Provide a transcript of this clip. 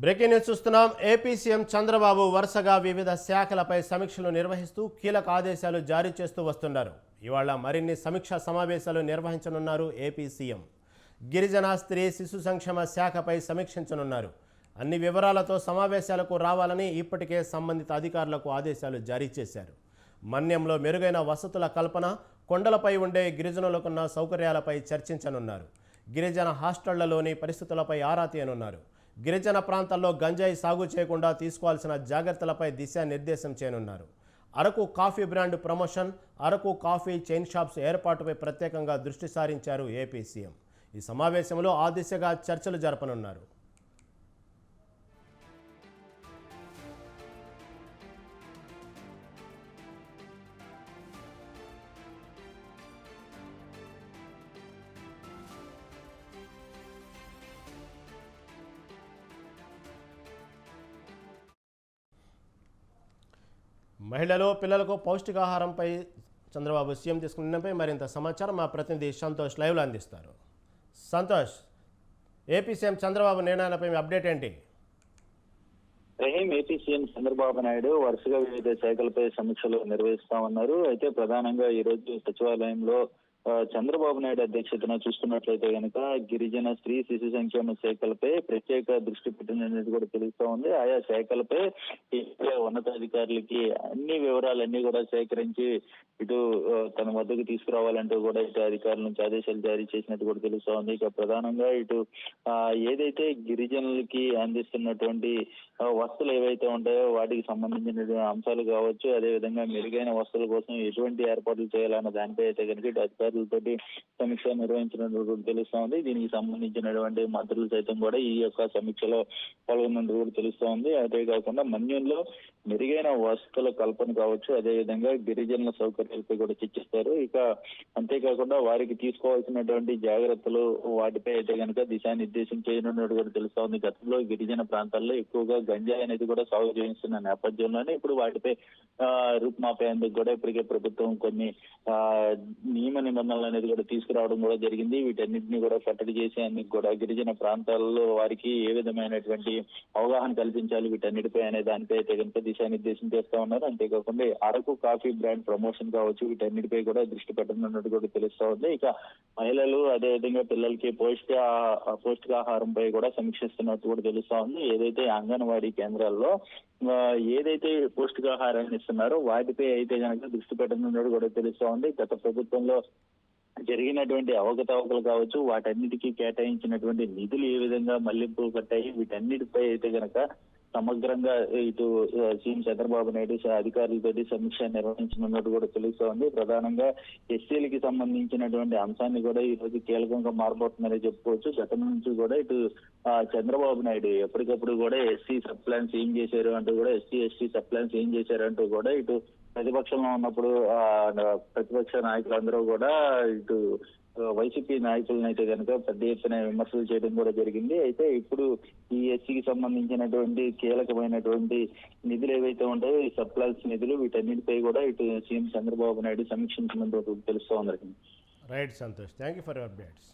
Breaking news చూస్తున్నాం. AP CM Chandrababu వరుసగా వివిధ శాఖలపై సమీక్షలు నిర్వహిస్తూ కీలక ఆదేశాలు జారీ చేస్తూ వస్తున్నారు. ఇవాళ మరిన్ని సమీక్షా సమావేశాలు నిర్వహించనున్నారు ఏపీ సీఎం. గిరిజన స్త్రీ శిశు సంక్షేమ శాఖపై సమీక్షించనున్నారు. అన్ని వివరాలతో సమావేశాలకు రావాలని ఇప్పటికే సంబంధిత అధికారులకు ఆదేశాలు జారీ చేశారు. మన్యంలో మెరుగైన వసతుల కల్పన కొండలపై ఉండే గిరిజనులకున్న సౌకర్యాలపై చర్చించనున్నారు. గిరిజన హాస్టళ్ళలోని పరిస్థితులపై ఆరా తీయనున్నారు. గిరిజన ప్రాంతాల్లో గంజాయి సాగు చేయకుండా తీసుకోవాల్సిన జాగ్రత్తలపై దిశానిర్దేశం చేయనున్నారు. Araku coffee brand promotion Araku coffee chain shops ఏర్పాటుపై ప్రత్యేకంగా దృష్టి సారించారు ఏపీ సీఎం. ఈ సమావేశంలో ఆ దిశగా చర్చలు జరపనున్నారు. మహిళలు పిల్లలకు పౌష్టికాహారంపై చంద్రబాబు సీఎం తీసుకున్నపై మరింత సమాచారం మా ప్రతినిధి సంతోష్ లైవ్లో అందిస్తారు. సంతోష్ ఏపీ సీఎం చంద్రబాబు నిర్ణయాలపై మీ అప్డేట్ ఏంటి? రహీం ఏపీ సీఎం చంద్రబాబు నాయుడు వరుసగా వివిధ శాఖలపై సమీక్షలు నిర్వహిస్తా ఉన్నారు. అయితే ప్రధానంగా ఈ రోజు సచివాలయంలో చంద్రబాబు నాయుడు అధ్యక్షతన చూస్తున్నట్లయితే కనుక గిరిజన స్త్రీ శిశు సంక్షేమ శాఖలపై ప్రత్యేక దృష్టి పెట్టినట్టు కూడా తెలుస్తా ఉంది. ఆయా శాఖలపై ఉన్నతాధికారులకి అన్ని వివరాలన్నీ కూడా సేకరించి ఇటు తన వద్దకు తీసుకురావాలంటూ కూడా ఇటు అధికారుల నుంచి ఆదేశాలు జారీ చేసినట్టు కూడా తెలుస్తా ఉంది. ఇక ప్రధానంగా ఇటు ఏదైతే గిరిజనులకి అందిస్తున్నటువంటి వసతులు వస్తువులు ఏవైతే ఉంటాయో వాటికి సంబంధించిన అంశాలు కావచ్చు అదే విధంగా మెరుగైన వస్తువుల కోసం ఎటువంటి ఏర్పాట్లు చేయాలన్న దానిపై అయితే కనుక ఇటు అధికారులతోటి సమీక్ష నిర్వహించినట్టు కూడా తెలుస్తా ఉంది దీనికి సంబంధించినటువంటి మంత్రులు సైతం కూడా ఈ యొక్క సమీక్షలో పాల్గొన్నట్టు కూడా తెలుస్తా ఉంది అదే కాకుండా మన్యంలో మెరుగైన వసతుల కల్పన కావచ్చు. అదే విధంగా గిరిజనుల సౌకర్యాలపై కూడా చర్చిస్తారు. ఇక అంతేకాకుండా వారికి తీసుకోవాల్సినటువంటి జాగ్రత్తలు వాటిపై అయితే కనుక దిశానిర్దేశం చేయనున్నట్టు కూడా తెలుస్తా ఉంది గతంలో గిరిజన ప్రాంతాల్లో ఎక్కువగా గంజాయి అనేది కూడా సాగు చేయిస్తున్న నేపథ్యంలోనే ఇప్పుడు వాటిపై ఆ, రూపుమాపేందుకు కూడా ఇప్పటికే ప్రభుత్వం కొన్ని ఆ, నియమ నిబంధనలు అనేది కూడా తీసుకురావడం కూడా జరిగింది. వీటన్నిటిని కూడా కట్టడి చేసేందుకు కూడా గిరిజన ప్రాంతాల్లో వారికి ఏ విధమైనటువంటి అవగాహన కల్పించాలి వీటన్నిటిపై అనే దానిపై అయితే కనుక దిశానిర్దేశం చేస్తా ఉన్నారు. అంతేకాకుండా అరకు కాఫీ బ్రాండ్ ప్రమోషన్ కావచ్చు వీటన్నిటిపై కూడా దృష్టి పెట్టనున్నట్టు కూడా తెలుస్తా ఉంది. ఇక మహిళలు అదే విధంగా పిల్లలకి పౌష్టిక పౌష్టికాహారంపై కూడా సమీక్షిస్తున్నట్టు కూడా తెలుస్తా ఉంది. ఏదైతే అంగన్వాడీ కేంద్రాల్లో ఏదైతే పౌష్టికాహారాన్ని ఇస్తున్నారో వాటిపై అయితే కనుక దృష్టి పెట్టనున్నట్టు కూడా తెలుస్తా ఉంది. గత ప్రభుత్వంలో జరిగినటువంటి అవకతవకలు కావచ్చు వాటన్నిటికీ కేటాయించినటువంటి నిధులు ఏ విధంగా మళ్ళింపు కట్టాయి వీటన్నిటిపై అయితే గనక సమగ్రంగా ఇటు సీఎం చంద్రబాబు నాయుడు స- సమీక్ష నిర్వహించనున్నట్టు కూడా తెలుస్తా ఉంది ప్రధానంగా ఎస్సీలకి సంబంధించినటువంటి అంశాన్ని కూడా ఈ రోజు కీలకంగా మారబోతుందని చెప్పుకోవచ్చు. గతం నుంచి కూడా ఇటు చంద్రబాబు నాయుడు ఎప్పటికప్పుడు కూడా ఎస్సీ సబ్ ప్లాన్స్ ఏం చేశారు అంటూ కూడా ఎస్సీ ఎస్టీ సబ్ ప్లాన్స్ ఏం చేశారు అంటూ కూడా ఇటు ప్రతిపక్షంలో ఉన్నప్పుడు ప్రతిపక్ష నాయకులందరూ కూడా ఇటు వైసీపీ నాయకులను అయితే కనుక పెద్ద ఎత్తున విమర్శలు చేయడం కూడా జరిగింది. అయితే ఇప్పుడు ఈ ఎస్సీకి సంబంధించినటువంటి కీలకమైనటువంటి నిధులు ఏవైతే ఉంటాయో ఈ సప్లాన్స్ నిధులు వీటన్నిటిపై కూడా ఇటు సీఎం చంద్రబాబు నాయుడు సమీక్షించినట్టు తెలుస్తూ ఉంది right Santosh thank you for updates.